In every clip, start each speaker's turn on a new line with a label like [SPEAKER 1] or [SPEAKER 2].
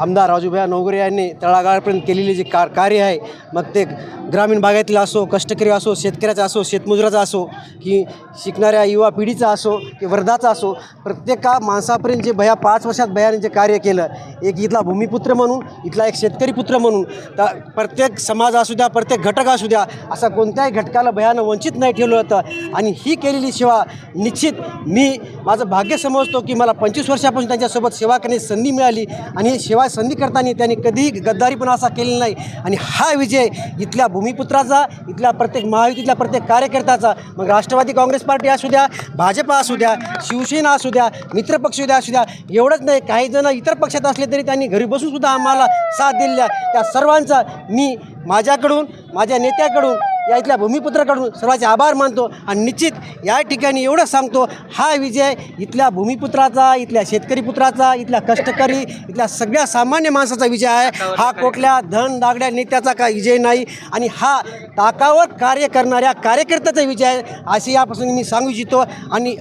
[SPEAKER 1] आमदार राजूभाया नवगरे यांनी तळागाळापर्यंत केलेले जे कार कार्य आहे मग ते ग्रामीण भागातील असो कष्टकरी असो शेतकऱ्याचा असो शेतमजुराचा असो की शिकणाऱ्या युवा पिढीचा असो की वर्धाचा असो प्रत्येका माणसापर्यंत जे भया पाच वर्षात भयाने जे कार्य केलं एक इथला भूमिपुत्र म्हणून इथला एक शेतकरी पुत्र म्हणून तर प्रत्येक समाज असू द्या प्रत्येक घटक असू द्या असा कोणत्याही घटकाला भयानं वंचित नाही ठेवलं होतं. आणि ही केलेली सेवा निश्चित मी माझं भाग्य समजतो की मला पंचवीस वर्षापासून त्यांच्यासोबत सेवा करण्याची संधी मिळाली आणि ही सेवा संधी करताना त्यांनी कधीही गद्दारीपणा असा केलेला नाही. आणि हा विजय इथल्या भूमिपुत्राचा इथल्या प्रत्येक महायुतीतल्या प्रत्येक कार्यकर्त्याचा मग राष्ट्रवादी काँग्रेस पार्टी असू द्या भाजपा असू द्या शिवसेना असू द्या मित्रपक्ष द्या असू द्या एवढंच नाही काही जण इतर पक्षात असले तरी त्यांनी घरी बसून सुद्धा आम्हाला साथ दिलेल्या त्या सर्वांचा मी माझ्याकडून माझ्या नेत्याकडून या इथल्या भूमिपुत्राकडून सर्वांचे आभार मानतो आणि निश्चित या ठिकाणी एवढं सांगतो हा विजय इथल्या भूमिपुत्राचा इथल्या शेतकरी पुत्राचा इथल्या कष्टकरी इथल्या सगळ्या सामान्य माणसाचा विजय आहे. हा कुठल्या धन दागड्या नेत्याचा काय विजय नाही आणि हा ताकावर कार्य करणाऱ्या कार्यकर्त्याचा विजय आहे असे यापासून मी सांगू इच्छितो. आणि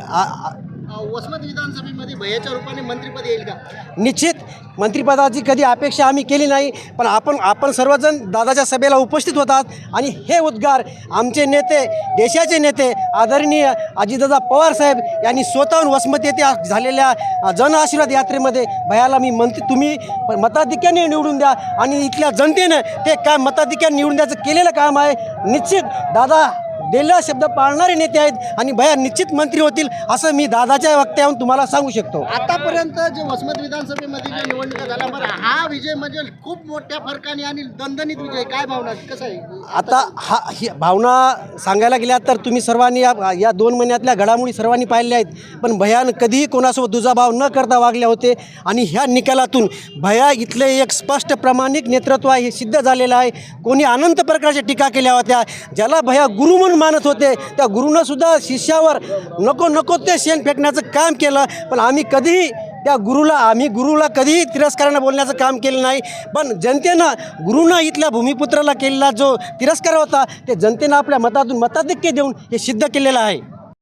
[SPEAKER 2] वसमत विधानसभेमध्ये भयाच्या रूपाने मंत्रीपद येईल का?
[SPEAKER 1] निश्चित. मंत्रिपदाची कधी अपेक्षा आम्ही केली नाही पण आपण आपण सर्वजण दादाच्या सभेला उपस्थित होतात. आणि हे उद्गार आमचे नेते देशाचे नेते आदरणीय अजितदादा पवार साहेब यांनी स्वतःहून वसमत येथे झालेल्या जनआशीर्वाद जन आशीर्वाद यात्रेमध्ये भयाला मी मंत्री तुम्ही मताधिक्याने निवडून द्या आणि इथल्या जनतेनं ते काय मताधिक्याने निवडून द्यायचं केलेलं काम आहे. निश्चित. दादा दिलेला शब्द पाळणारे नेते आहेत आणि भया निश्चित मंत्री होतील असं मी दादाच्या वक्त्यावरून तुम्हाला सांगू शकतो.
[SPEAKER 2] आतापर्यंत जे वसमत विधानसभेमध्ये जे निवडणुका झाल्या बरं हा विजय म्हणजे खूप मोठ्या फरकाने आणि दणदणीत विजय काय भावना कसं आहे?
[SPEAKER 1] आता हा ही भावना सांगायला गेल्या तर तुम्ही सर्वांनी या या दोन महिन्यातल्या घडामोडी सर्वांनी पाहिल्या आहेत. पण भयान कधीही कोणासोबत दुजाभाव न करता वागले होते आणि ह्या निकालातून भया इथले एक स्पष्ट प्रामाणिक नेतृत्व आहे हे सिद्ध झालेलं आहे. कोणी अनंत प्रकारच्या टीका केल्या होत्या ज्याला भया गुरु म्हणून मानत होते. त्या गुरुनंसुद्धा शिष्यावर नको नको ते शेण फेकण्याचं काम केलं. पण आम्ही कधीही त्या गुरुला आम्ही गुरुला कधीही तिरस्कारानं बोलण्याचं काम केलं नाही. पण जनतेनं गुरुनं इथल्या भूमिपुत्राला केलेला जो तिरस्कार होता ते जनतेनं आपल्या मतातून मताधिक्य देऊन हे सिद्ध केलेलं आहे.